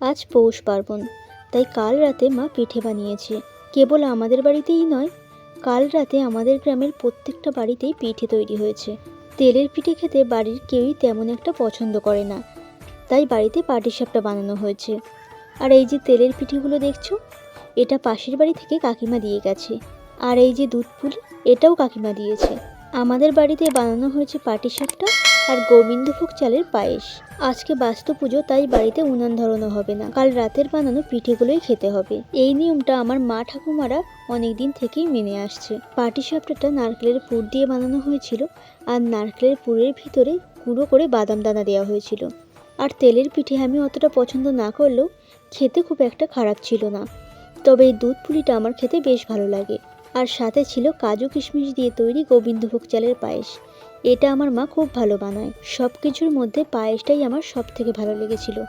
আজ পৌষ পার্বণ। তাই কাল রাতে মা পিঠে বানিয়েছে। কেবল আমাদের বাড়িতেই নয়, কাল রাতে আমাদের গ্রামের প্রত্যেকটা বাড়িতেই পিঠে তৈরি হয়েছে। তেলের পিঠে খেতে বাড়ির কেউই তেমন একটা পছন্দ করে না। তাই বাড়িতে পাটিসাপটা বানানো হয়েছে। আর এই যে তেলের পিঠেগুলো দেখছ, এটা পাশের বাড়ি থেকে কাকিমা দিয়ে গেছে। আর এই যে দুধ পুলি, এটাও কাকিমা দিয়েছে। আমাদের বাড়িতে বানানো হয়েছে পাটি পাটিসাপটা আর গোবিন্দভোগ চালের পায়েস। আজকে বাস্তু পুজো, তাই বাড়িতে উনান ধরানো হবে না। কাল রাতের বানানো পিঠেগুলোই খেতে হবে। এই নিয়মটা আমার মা ঠাকুমারা অনেক দিন থেকেই মেনে আসছে। পাটি পাটিসাপটাটা নারকেলের পুর দিয়ে বানানো হয়েছিল আর নারকেলের পুরের ভিতরে গুঁড়ো করে বাদাম দানা দেওয়া হয়েছিল। আর তেলের পিঠে আমি অতটা পছন্দ না করলেও খেতে খুব একটা খারাপ ছিল না। তবে এই দুধ পুলিটা আমার খেতে বেশ ভালো লাগে। আর সাথে ছিল কাজু কিশমিশ দিয়ে তৈরি গোবিন্দভোগ চালের পায়েস। এটা আমার মা খুব ভালো বানায়। সব কিছুর মধ্যে পায়েসটাই আমার সব থেকে ভালো লেগেছিল।